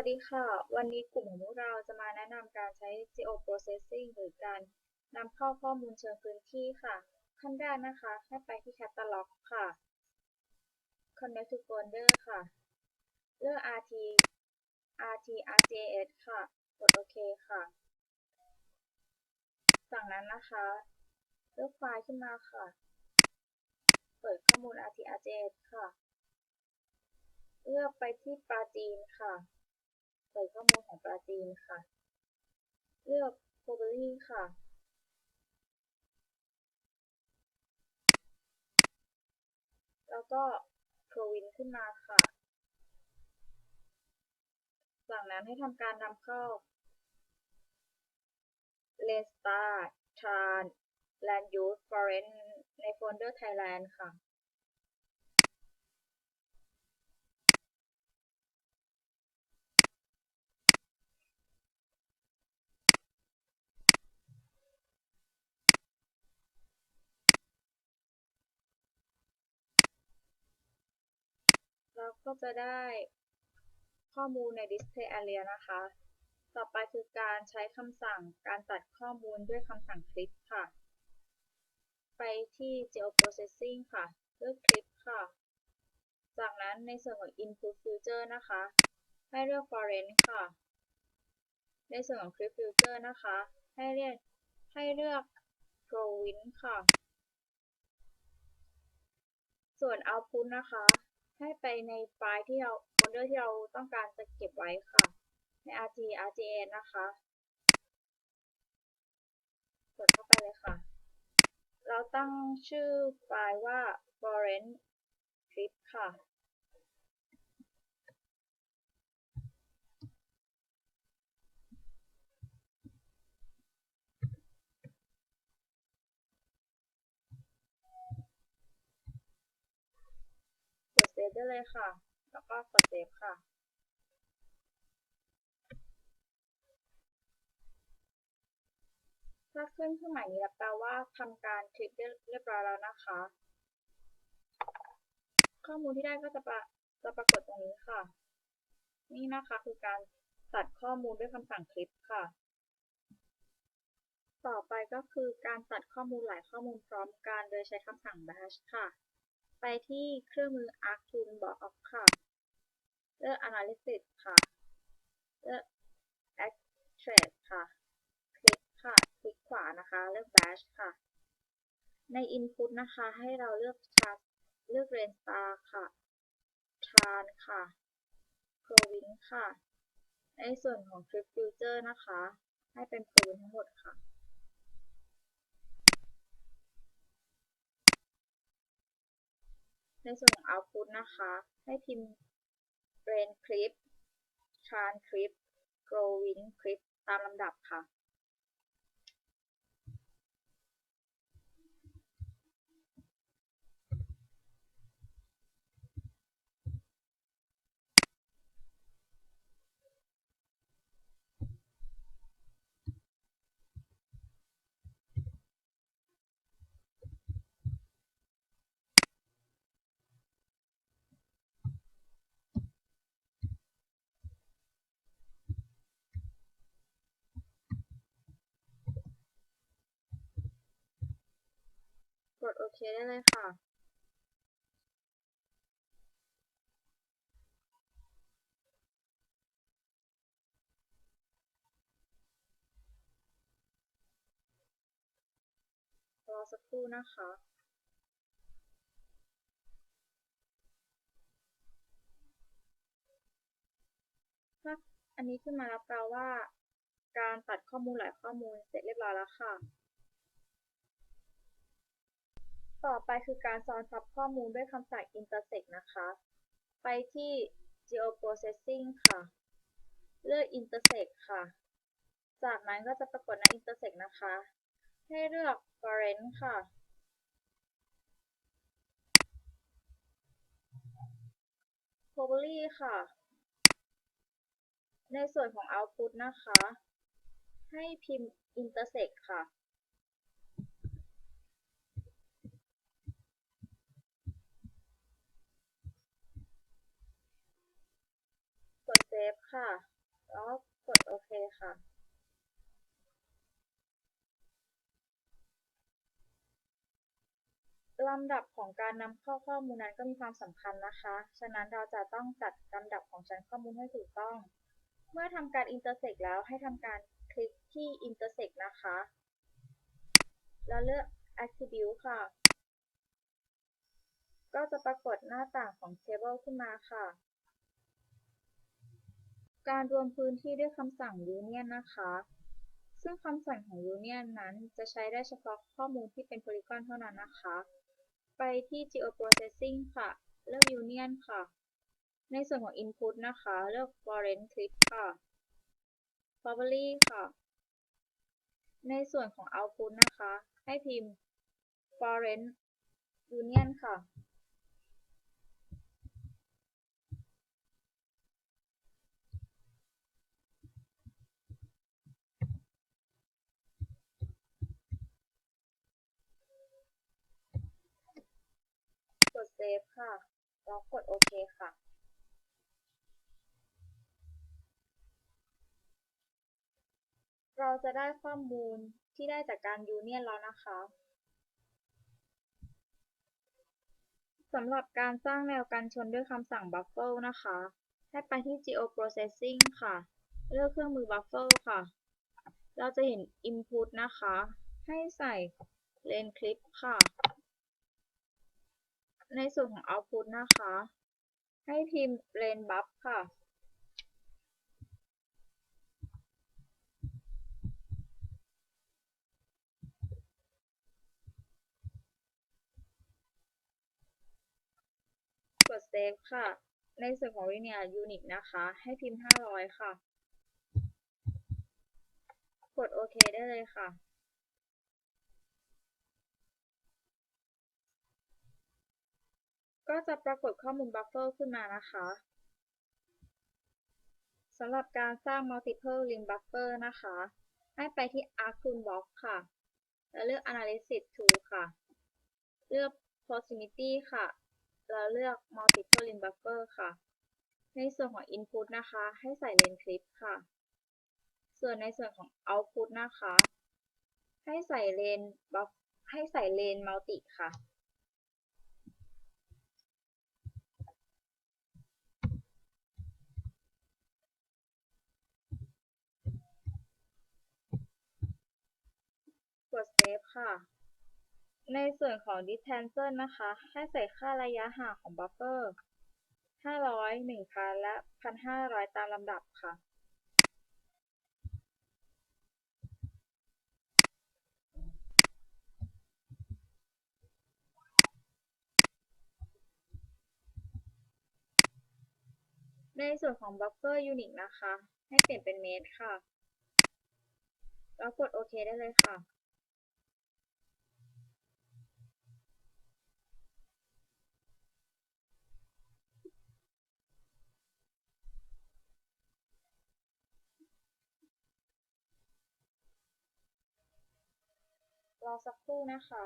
วัสดีค่ะ วันนี้กลุ่มของพวกเราจะมาแนะนำการใช้ Geoprocessing หรือการนำเข้าข้อมูลเชิงพื้นที่ค่ะ ขั้นแรกนะคะให้ไปที่ Catalog ค่ะ Connect to Folder ค่ะ เลือก RT RT ArcGIS ค่ะ กดโอเคค่ะ จากนั้นนะคะ เลือกไฟล์ขึ้นมาค่ะ เปิดข้อมูล RT ArcGIS ค่ะเลือกไปที่ปราจีนค่ะ ดข้อมูลของปราจีนค่ะ เลือก property ค่ะ แล้วก็ province ขึ้นมาค่ะจากนั้นให้ทำการนำเข้า Landstar Tran Land Use Foreign ในโฟลเดอร์ Thailand ค่ะ เราก็จะได้ข้อมูลใน Display Area นะคะ ต่อไปคือการใช้คำสั่งการตัดข้อมูลด้วยคำสั่งคลิปค่ะ ไปที่ Geoprocessing ค่ะ เลือกคลิปค่ะ จากนั้นในส่วนของ Input Filter นะคะ ให้เลือก Foreign ค่ะ ในส่วนของ Clip Filter นะคะ ให้เรียกให้เลือก Province ค่ะ ส่วน Output นะคะ ให้ไปในไฟล์ที่เราโฟลเดอร์ที่เราต้องการจะเก็บไว้ค่ะ ใน RT RGN นะคะ กดเข้าไปเลยค่ะ เราตั้งชื่อไฟล์ว่า foreign clip ค่ะ ได้เลยค่ะ แล้วก็กดเซฟค่ะ ถ้าขึ้นเครื่องหมายนี้แปลว่าทำการคลิปเรียบร้อยแล้วนะคะ ข้อมูลที่ได้ก็จะปะจะปรากฏตรงนี้ค่ะ นี่นะคะคือการตัดข้อมูลด้วยคำสั่งคลิปค่ะ ต่อไปก็คือการตัดข้อมูลหลายข้อมูลพร้อมกันโดยใช้คำสั่ง bash ค่ะ ไปที่เครื่องมือ Arc Toolbox ค่ะ เลือก Analysis ค่ะ เลือก Extract ค่ะ คลิกค่ะ คลิกขวานะคะ เลือก Bash ค่ะ ใน Input นะคะ ให้เราเลือก Chart เลือก Rainstar ค่ะ Tran ค่ะ Province ค่ะ ในส่วนของ Clip Filter นะคะ ให้เป็น Province ทั้งหมดค่ะ ในส่วนของ Output นะคะ ให้พิมพ์ brain Clip c h a n Clip Growing Clip ตามลำดับค่ะ โอเคได้เลยค่ะ รอสักครู่นะคะถ้าอันนี้ขึ้นมาแล้วแปลว่า การตัดข้อมูลหลายข้อมูลเสร็จเรียบร้อยแล้วค่ะ ต่อไปคือการซ้อนทับข้อมูลด้วยคำสั่ง intersect นะคะ ไปที่ geoprocessing ค่ะ เลือก intersect ค่ะ จากนั้นก็จะปรากฏหน้า intersect นะคะ ให้เลือก foreign ค่ะ probably ค่ะ ในส่วนของ output นะคะ ให้พิมพ์ intersect ค่ะ กดเซฟ ฟค่ะ แล้วกดโอเคค่ะ ลำดับของการนำเข้าข้อมูลนั้นก็มีความสำคัญนะคะ ฉะนั้นเราจะต้องจัดลำดับของชั้นข้อมูลให้ถูกต้อง เมื่อทำการ intersect แล้วให้ทำการคลิกที่ intersect นะคะ แล้วเลือก attribute ค่ะ ก็จะปรากฏหน้าต่างของ table ขึ้นมาค่ะ การรวมพื้นที่ด้วยคำสั่ง union นะคะ ซึ่งคำสั่งของ union นั้นจะใช้ได้เฉพาะข้อมูลที่เป็น polygon เท่านั้นนะคะ ไปที่ geoprocessing ค่ะ เลือก union ค่ะ ในส่วนของ input นะคะ เลือก foreign clip ค่ะ properly ค่ะ ในส่วนของ output นะคะ ให้พิมพ์ foreign union ค่ะ กด save ค่ะ แล้วกดโอเคค่ะ เราจะได้ข้อมูลที่ได้จากการยูเนียนแล้วนะคะสำหรับการสร้างแนวกันชนด้วยคำสั่ง buffer นะคะ ให้ไปที่ geoprocessing ค่ะ เลือกเครื่องมือ buffer ค่ะ เราจะเห็น input นะคะ ให้ใส่ lane clip ค่ะ ในส่วนของ output นะคะ ให้พิมพ์ lane buff ค่ะ กด save ค่ะ ในส่วนของ linear unit นะคะ ให้พิมพ์ 500 ค่ะ กดโอเคได้เลยค่ะ ก็จะปรากฏข้อมูล buffer ขึ้นมานะคะสำหรับการสร้าง multiple link buffer นะคะ ให้ไปที่ arc toolbox ค่ะ แล้วเลือก analysis tool ค่ะ เลือก proximity ค่ะ แล้วเลือก multiple link buffer ค่ะ ในส่วนของ input นะคะ ให้ใส่ lane clip ค่ะ ส่วนในส่วนของ output นะคะ ให้ใส่ lane buff ให้ใส่ lane multi ค่ะ กด save ค่ะ ในส่วนของ distance นะคะ ให้ใส่ค่าระยะห่างของ buffer 500 1,000 และ 1,500 ตามลำดับค่ะ ในส่วนของ buffer unit นะคะ ให้เปลี่ยนเป็นเมตรค่ะ แล้วกดโอเคได้เลยค่ะ รอสักครู่นะคะ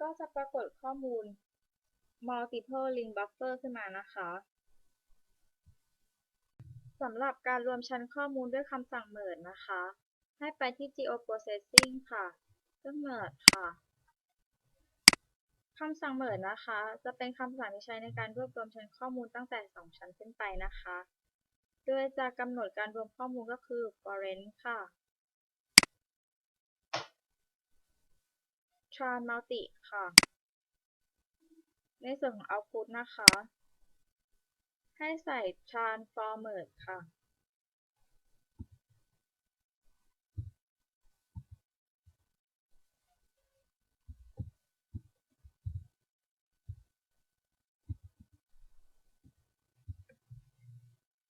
ก็จะปรากฏข้อมูล multiple link buffer ขึ้นมานะคะสำหรับการรวมชั้นข้อมูลด้วยคำสั่ง merge นะคะ ให้ไปที่ geoprocessing ค่ะเลือก merge ค่ะคำสั่ง merge นะคะ จะเป็นคำสั่งที่ใช้ในการรวบรวมชั้นข้อมูลตั้งแต่ 2 ชั้นขึ้นไปนะคะ โดยจะกำหนดการรวมข้อมูลก็คือ foreign ค่ะ tran multi ค่ะ ในส่วนของ output นะคะ ให้ใส่ transform merge ค่ะ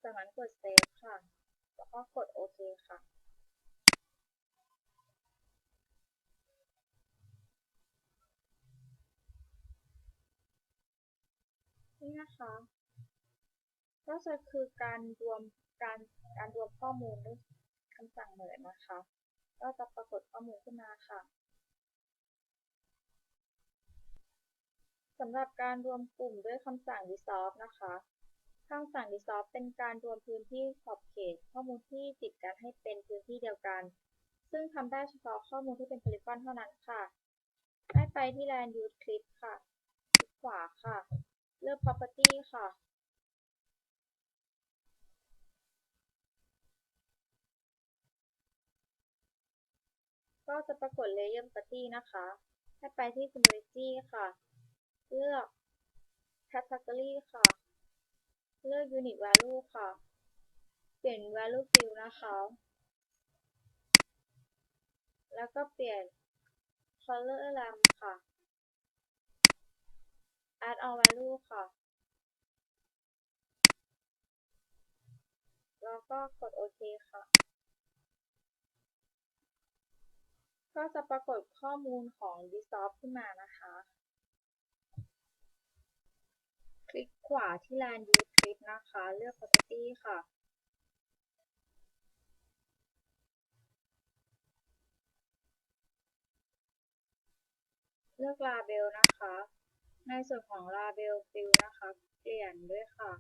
สำหรับนั้นกดเซฟค่ะ แล้วก็กดโอเคค่ะ นี่นะคะ ก็จะคือการรวมการการรวมข้อมูลด้วยคำสั่งเหมือนนะคะ ก็จะปรากฏข้อมูลขึ้นมาค่ะสำหรับการรวมกลุ่มด้วยคำสั่ง dissolve นะคะคำสั่ง dissolve เป็นการรวมพื้นที่ขอบเขต ข้อมูลที่ติดกันให้เป็นพื้นที่เดียวกัน ซึ่งทำได้เฉพาะข้อมูลที่เป็น polygon เท่านั้นค่ะให้ไปที่ land use clip ค่ะ คลิกขวาค่ะ เลือก property ค่ะก็จะปรากฏ layer property นะคะ ให้ไปที่ similarity ค่ะ เลือก category ค่ะ เลือก unit value ค่ะ เปลี่ยน value field นะคะ แล้วก็เปลี่ยน color lamp ค่ะ add all value ค่ะ แล้วก็กดโอเคค่ะ ก็จะปรากฏข้อมูลของ dissolve ขึ้นมานะคะ คลิกขวาที่ land use clip นะคะ เลือก property ค่ะเลือก label นะคะ ในส่วนของ label field นะคะ เปลี่ยนด้วยค่ะ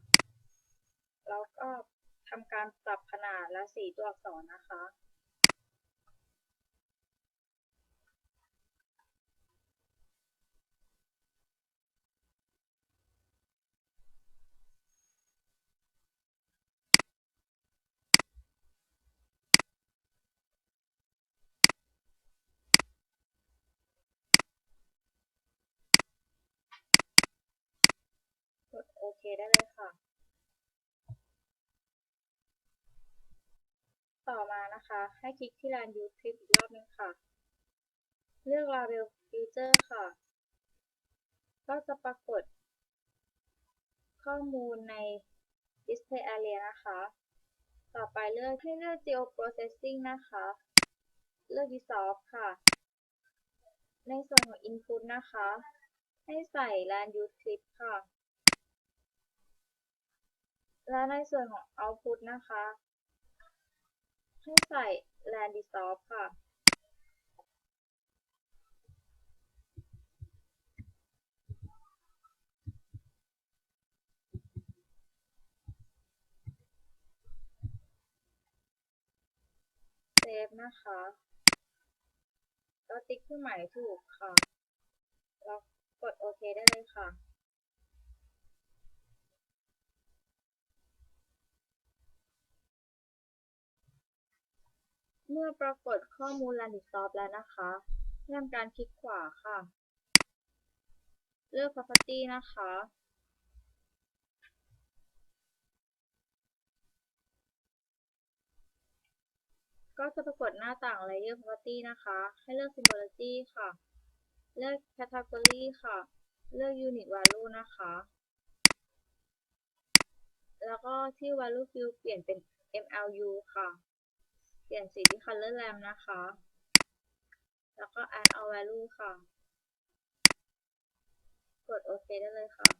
แล้วก็ทำการปรับขนาดและสีตัวอักษรนะคะ ได้เลยค่ะ ต่อมานะคะ ให้คลิกที่ Land Use Clip อีกรอบนึงค่ะ เลือก Label Feature ค่ะ ก็จะปรากฏ ข้อมูลใน Display Area นะคะ ต่อไปเลือกให้เลือก Geo Processing นะคะ เลือก Dissolve ค่ะ ในส่วนของ Input นะคะ ให้ใส่ Land Use Clip ค่ะ และในส่วนของ Output นะคะ ให้ใส่ land dissolve ค่ะ เซฟนะคะแล้วติ๊กเครื่องหมายถูกค่ะ แล้วกดโอเคได้เลยค่ะ เมื่อปรากฏข้อมูล land dissolve แล้วนะคะให้ทำการคลิกขวาค่ะ เลือก property นะคะ ก็จะปรากฏหน้าต่าง layer property นะคะ ให้เลือก symbology ค่ะ เลือก category ค่ะ เลือก unit value นะคะ แล้วก็ที่ value field เปลี่ยนเป็น MLU ค่ะ เปลี่ยนสีที่ color lamp นะคะ แล้วก็ add all value ค่ะ กดโอเคได้เลยค่ะ